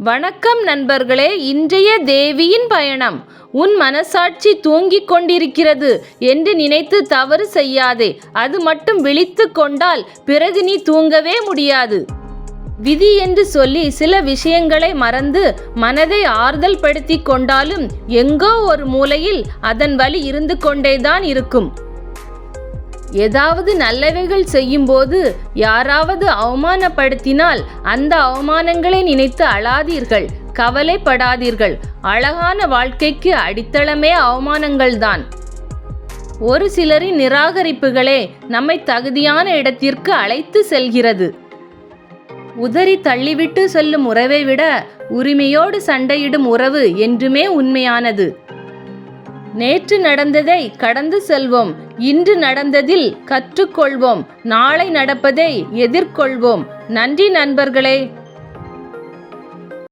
வணக்கம் நண்பர்களே இன்றைய தேவியின் பயணம். உன் மனசாட்சி தூங்கிக் கொண்டிருக்கிறது என்று நினைத்து தவறு செய்யாதே. அது மட்டும் விழித்து கொண்டால் பிறகு நீ தூங்கவே முடியாது. விதி என்று சொல்லி சில விஷயங்களை மறந்து மனதை ஆறுதல் படுத்தி கொண்டாலும் எங்கோ ஒரு மூலையில் அதன் வழி இருந்து கொண்டேதான் இருக்கும். ஏதாவது நல்லவைகள் செய்யும்போது யாராவது அவமானப்படுத்தினால் அந்த அவமானங்களை நினைத்து அழாதீர்கள் கவலைப்படாதீர்கள். அழகான வாழ்க்கைக்கு அடித்தளமே அவமானங்கள்தான். ஒரு சிலரின் நிராகரிப்புகளே நம்மை தகுதியான இடத்திற்கு அழைத்து செல்கிறது. உதறி தள்ளிவிட்டு செல்லும் உறவை விட உரிமையோடு சண்டையிடும் உறவு என்றுமே உண்மையானது. நேற்று நடந்ததை கடந்து செல்வோம். இன்று நடந்ததில் கற்றுக்கொள்வோம். நாளை நடப்பதை எதிர்கொள்வோம். நன்றி நண்பர்களே.